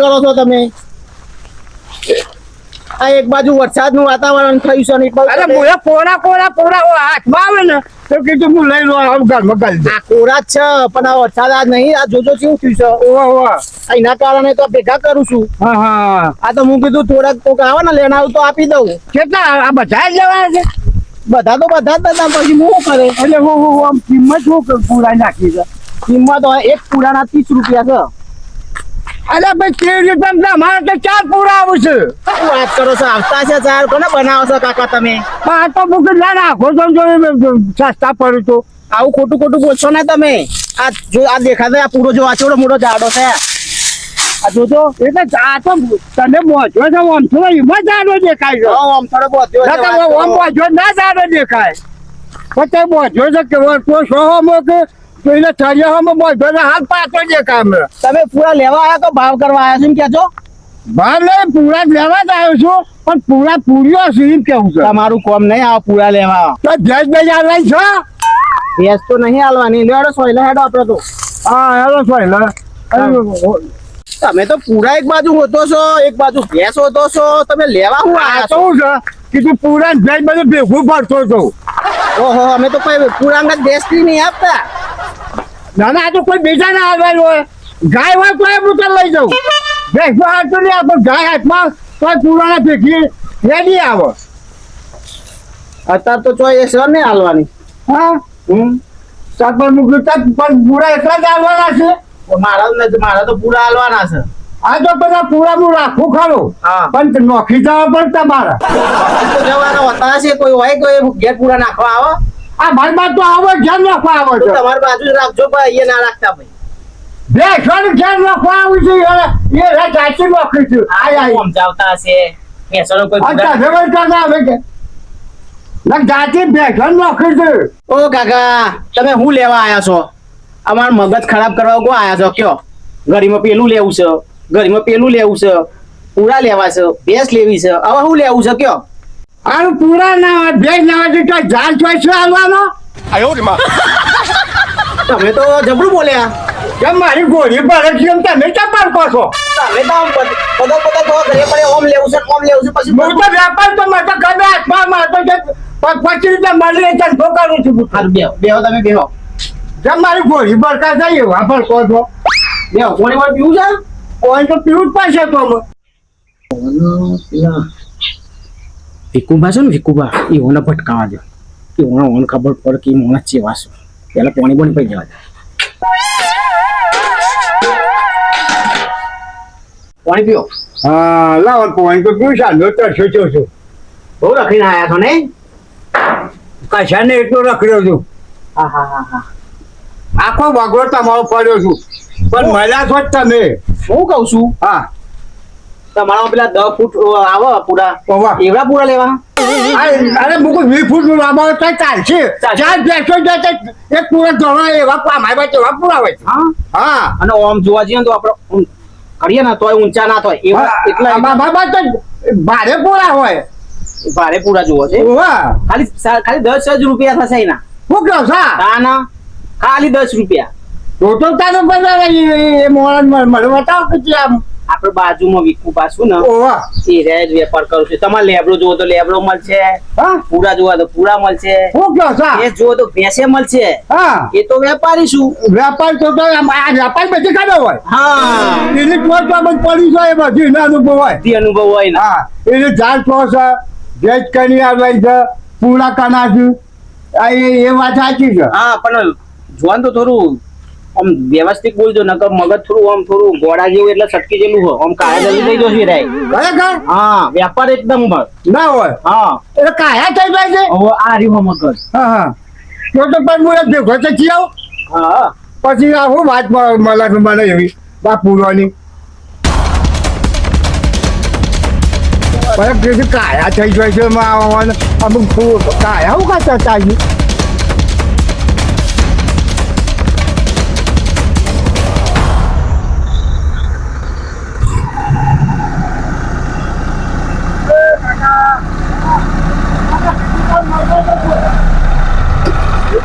કરો છો તમે? આ એક બાજુ વરસાદનું વાતાવરણ થયું છે ને અરે મોયા પોરા પોરા પોરા હાથમાં આવે ને તો કીધું હું લઈ લો આમ ગાલ મગાલ આ કોરા છે પણ આ વરસાદ આ નહીં આ જોજો કેવું થયું છે. ઓવા ઓવા એના કારણે તો ભેગા કરું છું. હા હા. આ તો હું કીધું થોડાક કોક આવે ને લેણ આવું તો આપી દઉં. કેટલા આ બધા જ લેવાના છે? બધા તો બધા જ બધા પછી હું શું કરે? એટલે હું હું આમ કિંમત શું પૂરા નાખી છે. કિંમત એક પૂરાના ત્રીસ રૂપિયા છે. અરે ભાઈ કેવી રીતે અમારે તો ચાર પૂરા આવું છે. શું વાત કરો છો? આવતા છે ચાર? કોને બનાવો છો કાકા તમે? પણ આ તો મૂકી ના નાખો તો જો સસ્તા પડે તો. આવું ખોટું ખોટું બોલશો ને તમે? આ જો આ દેખાતો આ પૂરો જો આચોડો મોટો જાડો છે. આ જોજો એટલે આ તો તને મોજો છે આમ થોડો એમાં જાડો દેખાય છે. આમ થોડો કરો. આમ મોજો ના જાડો દેખાય. પછી મોજો છે કે તો મો કે તો એને મોજો છે હાથ પાછો દેખાય કામ તમે પૂરા લેવા આવ્યા તો ભાવ કરવા આવ્યા છો એમ કે છો ભાવ નહીં પૂરા લેવા જ આવ્યો છું પણ પૂરા પૂર્યો છે એમ કેવું છે. તમારું કોમ નહીં આ પૂરા લેવા તો ભેજ બજાર લઈ છો? ભેજ તો નહીં હાલવાની. લેડો સોયલા હેડો આપણે તો. હા હેલો સોયલા. તમે તો પૂરા એક બાજુ હોતો છો એક બાજુ ભેંસ હોતો છો તમે લેવા હું આ આવ્યા તો છો છે કીધું પૂરા ભેજ બધું ભેગું પડતો છો? ઓહો અમે તો કઈ પૂરા અંગત દેશથી નહીં આપતા. ના ના આ તો કોઈ બીજા ના આવવાનું હોય. ગાય હોય તો એ તને લઈ જાઉં ભેગું હાથું નહીં આપો ગાય હાથમાં તો પૂરાના ભેગી નહીં આવો. અત્યારે તો એ સર નહીં હાલવાની. હા? હમ. સાત પણ મૂક્યું તક પણ પૂરા એટલા જ હાલવાના છે? મારા નથી મારા તો પૂરા હાલવાના છે. આ તો બધા પૂરા હું રાખું ખરું. પણ નોખી જવા પણ તમારા. જવાના હોતા હશે કોઈ હોય કોઈ ઘેર પૂરા નાખવા આવો. આ મારી બાજુ તો આવે ધ્યાન રાખવા આવે છે. તમારી બાજુ જ રાખજો ભાઈ એ ના રાખતા ભાઈ. બે ક્ષણ ધ્યાન રાખવા આવું છે એ એ રાત જાચી નોખી છે. આ આ સમજાવતા હશે? ભેંસોનો કોઈ અચ્છા જબર કરતા આવે કે લગ જાચી બે નોકરી છે. ઓ કાકા તમે હું લેવા આયા છો? અમાર મગજ ખરાબ કરવા કો આયા છો કયો? ગરીમાં પેલું લેવું છે ગરીમાં પેલું લેવું છે પૂરા લેવા છે ભેંસ લેવી છે હવે હું લેવું છે કયો? આનું પૂરા ના ભેજ ના હોય તો જાન ચોઈસ આવવાનો તમે તો જબરું બોલ્યા. કેમ મારી ગોળી પર છે તમે કેમ કહો છો? તમે તો આમ બધા બધા તો ઘરે પડે ઓમ લેવું છે ઓમ લેવું છે પછી હું તો વેપાર તો મારે તો ગમે હાથમાં મારે તો જે પચીસ રૂપિયા મળી રહે છે તો કરું છું હારું બેહો બેહો તમે બેહો. કેમ મારી ગોળી બરકા થઈ વાપર કહો છો. બેહો ગોળી વાર પીવું છે? કોઈ તો પીવું જ પડશે તો હવે. ભીકુભા છે ને ભીકુભા એ ઓને ભટકાવા દે. કે ઓને ઓન ખબર પડે કે મોણા ચેવા છે પેલા પાણી પણ પડી જવા દે. પાણી પીઓ. હા લાવો પાણી. તો પીવું સાંજનો તરસો છો છું. બહુ રખીને આવ્યા છો ને કશાને એટલો રખડ્યો છું. હા હા હા હા. આખો વગરો તમારો પડ્યો છું. પણ મળ્યા છો જ તમે. હું કહું છું? હા. તમારા પેલા દસ ફૂટ આવે પૂરા. એવડા પૂરા લેવા અરે મુકુ વીસ ફૂટનું લાંબા તો ચાલશે. ચાલશે. ચાર બેસો જાય એક પૂરા ધોરણ એવા પામાય બાજુ એવા પૂરા હોય. છે. હા? હા. અને ઓમ જોવા જઈએ ને તો આપણે કરીએ ને તોય ઊંચા ના થાય. એવા એટલા એટલા બાબા તો ભારે પૂરા હોય. ભારે પૂરા જોવો છે. ખાલી ખાલી દસ જ રૂપિયા થશે એના. હું કહો સા ખાલી દસ રૂપિયા. તો તો તારે બધા મને બતાવો કે આમ. આપણે બાજુમાં વિકુ પાછું ને એ રહે જ વેપાર કરું છું. તમારે લેબડો જોવો તો લેબડો મળશે. પૂરા જોવા તો પૂરા મળશે. એ જોવો તો ભેંસે મળશે. એ તો વેપારી છું. વેપાર તો વેપાર પછી કાઢો હોય. હા. એની તો પડી જાય બધી અનુભવ હોય. અનુભવ હોય ને. હા. એને ઝાડ છો છે ભેજ કરી આવે છે પૂરા કના છે. એ વાત સાચી છે. હા પણ જોવાનું તો થોડું આમ વ્યવસ્થિત બોલજો નકર મગજ થોડું આમ થોડું ગોળા જેવું એટલે સટકી જેલું હોય. આમ કાયા જલ્દી થઈ જશે રે ખરેખર હા વેપાર એકદમ બળ. ના હોય? હા. એટલે કાયા થઈ જાય છે? ઓ આ રહ્યું મગજ. હા હા. તો તો પણ હું ભેગો તો કી આવ હા. પછી આ હું વાત મળે મને એવી. બા પૂરવાની. પણ કાયા થઈ જાય છે અમુક કાયા હું કાતા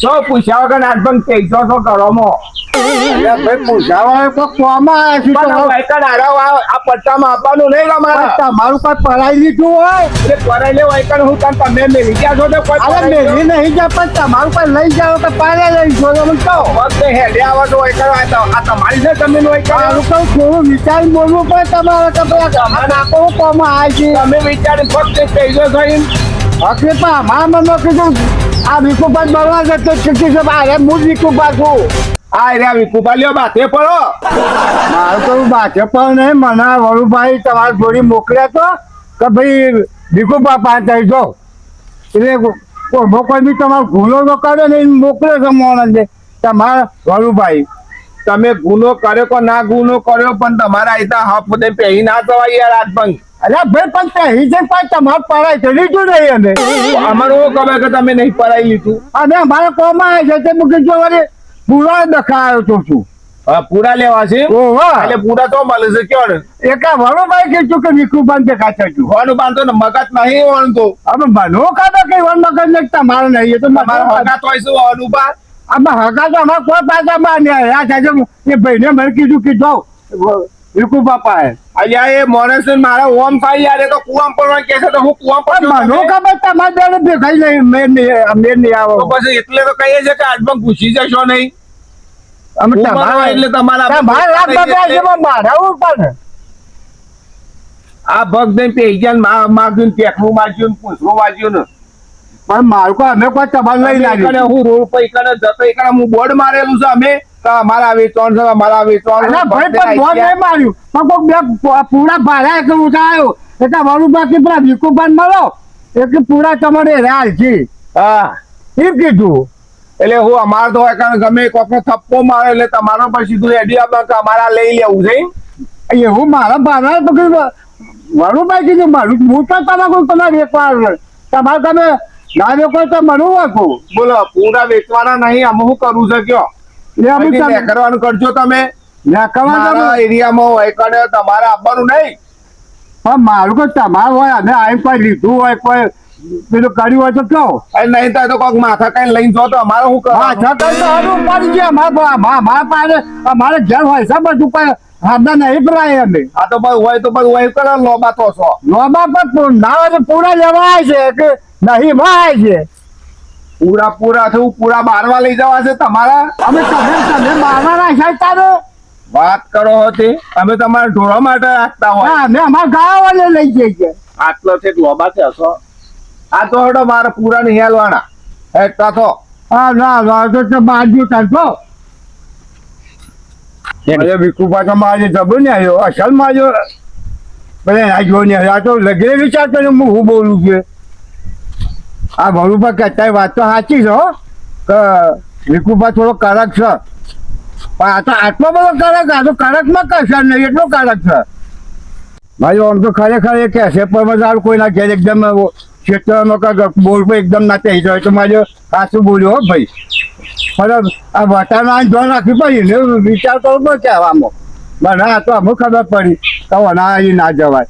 તો પૂછ્યા વગર તો કોમાં આવ્યા છે તો નહીં તમારે કોઈ પરાઈ લીધું હોય. એટલે કરાયેલે વાયકણ હું કામ તમે મેલી ગયા છો તો અરે નહીં જાય પણ તમારું કોઈ લઈ જાઓ તો પાડે લઈ જો વખતે હેડે આવો તો વાયકણ આ તો- તમારી છે જમીન વાયકણ કોઈ થોડું વિચારી બોલવું પડે તમારે કે ભાઈ આ નાખો કોમાં આવે છે તમે વિચારી ફક્ત પૈસો થઈને હકીકત મારા મનમાં કીધું આ વિકુભાઈ બનવા જતો ચૂકી છે અરે હું જ વિકુપા છું. આ રહ્યા વિકુપા લ્યો બાથે પડો. મારું તો બાથે પણ નહીં મને વરુભાઈ તમારી જોડી મોકલ્યા તો કે ભાઈ વિકુપા પાંચ આવી જો એટલે કોઈ કોઈ બી તમારો ભૂલો તો કરે ને મોકલે છે મોણસને તમારા વરુભાઈ. તમે ગુનો કર્યો કે ના ગુનો કર્યો પણ તમારા આઈતા હફ પહેરી ના જવાય યાર રાજભંગ અરે ભાઈ પણ તહી છે પણ તમારે પડાય તો લીધું નહીં અમે અમારે એવું ખબર કે તમે નહીં પરાઈ લીધું? અને અમારે કોમાં આવે છે? તે મૂકી જો અરે પૂરા દખાયો તો છું. પૂરા લેવા છે? એટલે પૂરા તો મળે છે ને એકા વરુભાઈ કીધું કે વિકુપાન કે ખાચા છું. હોવાનું બાંધો ને મગજ નહીં વાળતું અમે બનો કાઢો કઈ વન મગજ ને તમારે નહીં એ તો તમારે મારા હોય છે શું બા આમાં હકા અમારે કોઈ પાછા બાંધ્યા. આ સાથે એ ભાઈને મને કીધું કે જાઓ વિકુ બાપા અલ્યા એ માણસ મારા ઓમ થાય યાર એ તો કુવામ પડવાનું કે છે તો હું કુવામ પર બનો ખબર તમારે બેને ભેગાઈ નહીં મેં નહીં મેં નહીં તો આવો પછી એટલે તો કહીએ છે કે આજમાં ઘૂસી જશો નહીં. અમે તમારા એટલે તમારા ભાઈ રાત બગાડ્યા છે મારા ઉપર આ ભગ દઈને પેજન માગ્યું ટેકનું માગ્યું પૂછવું માગ્યું ને પણ મારું અમે કોઈ તમારે લઈ લાગ્યું હું રોડ પર જતો હું બોર્ડ મારેલું છે અમે કે અમારા વેચવાનું છે વેચવાનું ભાઈ પણ બોલ નહીં માર્યું. પણ બે પૂરા ભાડા એક ઉઠાયો એટલે મારું બાકી પેલા વિકુપાન મળો. એટલે પૂરા તમારે રાલ છે. હા. એમ કીધું. એટલે હું અમારે તો એકને ગમે કોકનો થપ્પો મારે એટલે તમારો પણ સીધું એડી આપે કે અમારા લઈ લેવું છે એવું મારા ભાડા પકડી વરુભાઈ કીધું મારું હું તો તમારું તમારે વેચવાનું તમારે તમે ના વેચો તો મળું વાંકું બોલો પૂરા વેચવાના નહીં અમે શું કરવું છે કયો? એ અમે પછી તમે કરવાનું કરજો તમે. નાખવા મારા તમે એરિયામાં હોય તમારે આપવાનું નહીં. પણ મારું કોઈ તમારું હોય અને આઈ કોઈ લીધું હોય કોઈ પેલું કર્યું હોય તો કહો. નહીં તો કોક માથા કઈ લઈને જો તો અમારે શું હા કરવાનું તો હરું પડી ગયા મારા મારા પાસે અમારે ઘેર હોય છે બધું પણ નહીં ભરાય અમે. આ તો ભાઈ હોય તો ભાઈ હોય કરે લોબા તો છો. લોબા પણ ના હોય તો પૂરા લેવાય છે કે નહીં ભાઈ છે. પૂરા પૂરા થયું પૂરા બારવા લઈ જવા છે તમારા? અમે તમે તમે મારવા રાખ્યા તારે વાત કરો હતી અમે તમારા ઢોળવા માટે રાખતા હોય. અમે અમારા ગાવાને લઈ જઈએ આટલો છે લોબા છે હશો? આ તો હડો મારા પૂરા નહીં હાલવાના હેઠતા તો. હા ના ના તો તો બાજુ ચાલતો અરે વિકુપા તો મારે જબો ને આવ્યો. અસલમાં આવ્યો ભલે આ જો ને આ તો લગ્ન વિચાર કર્યો હું હું બોલું છે? આ ભરુપા કહેતા વાત તો સાચી છે કે વિકુપા થોડો કડક છે. પણ આ તો આટલો બધો કડક આ તો કડકમાં કરશે નહીં, એટલો કડક છે. ભાઈ આમ તો ખરેખર એ કહેશે પણ બધા કોઈના ઘેર એકદમ ક્ષેત્રમાં બોલ પર એકદમ ના થઈ જાય. તો મારે સાચું બોલ્યો ભાઈ. પણ આ વટાણા ધ્યાન રાખવી પડી ને, વિચાર કરવો પડે કહેવામાં મને આ તો અમુક ખબર પડી તો ના એ ના જવાય.